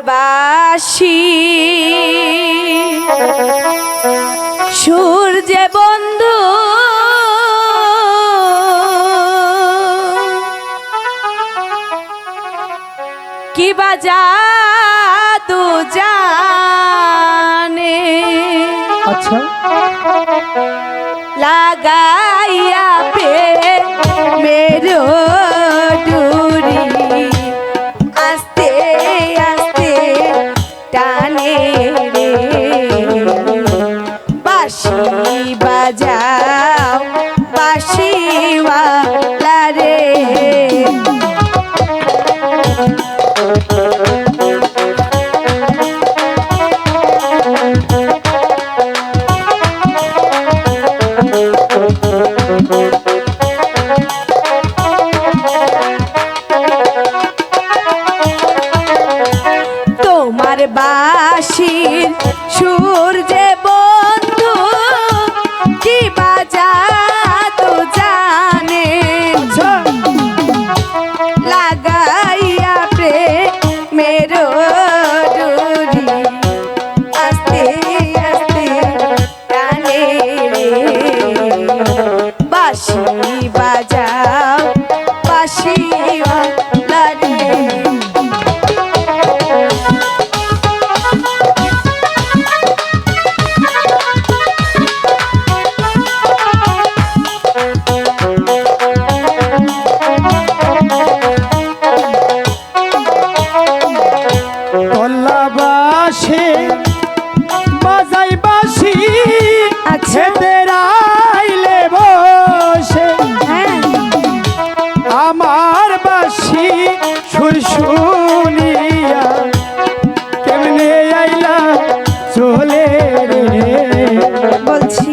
বাসি সূর্যে বন্ধু। কি বাজা তু জানে? আচ্ছা। লাগা বাসি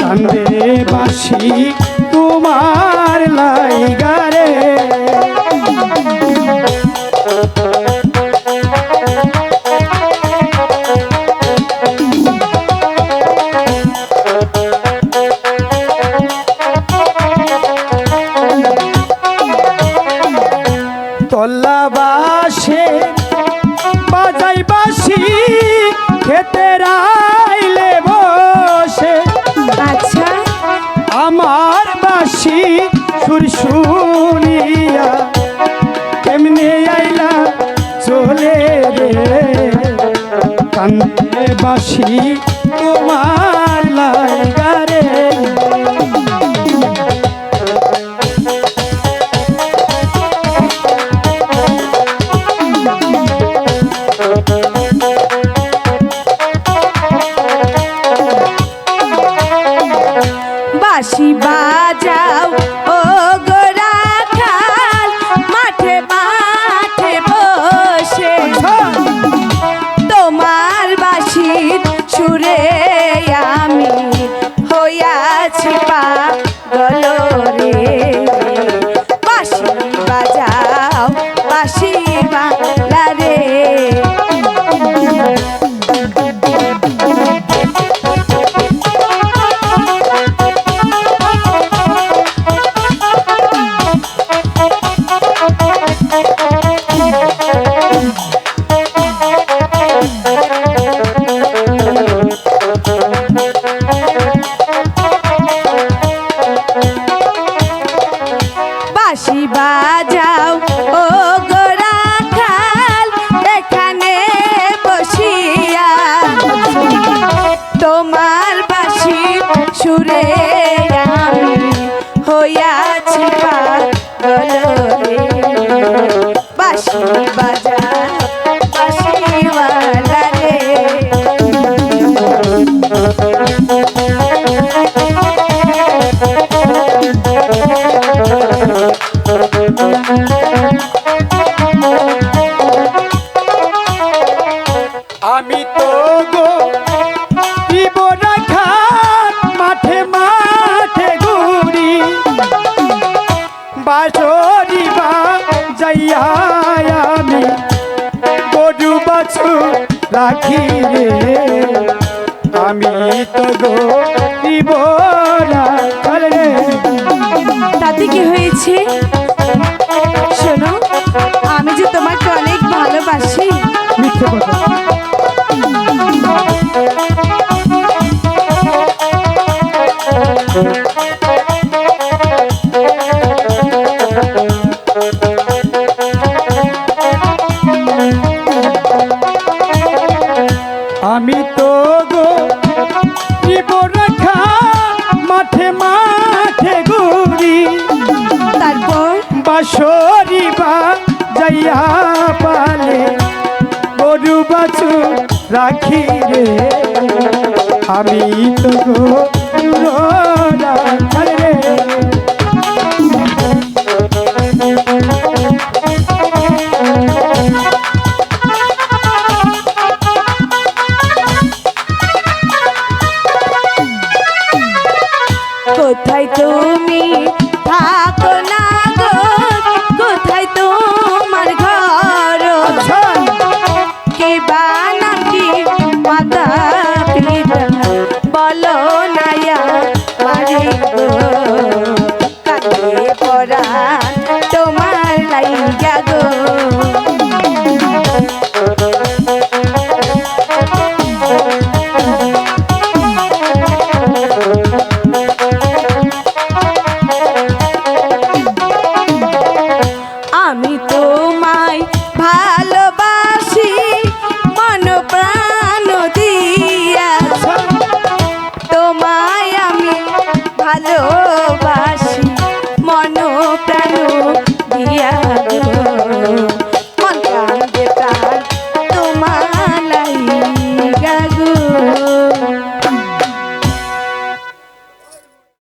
প্রাণে বাসি তোমার শুনিয়া এমনি আইলা চলে রে? কান্দে বাসি তোমার লাগারে Thank ভালোবাসি বাংলা বাসি বাজাও ও দূরে রাখি আমি তো দিব না তাতে কি হয়েছে? শোনো আমি যে তোমাকে অনেক ভালোবাসি মিথ্যে কথা। আমি তো গো রেখা মাঠে মাঠে ঘুরি। তারপর? বাসরি বা যাইয়া পালে গরু বাছু রাখি রে। আমি তো গো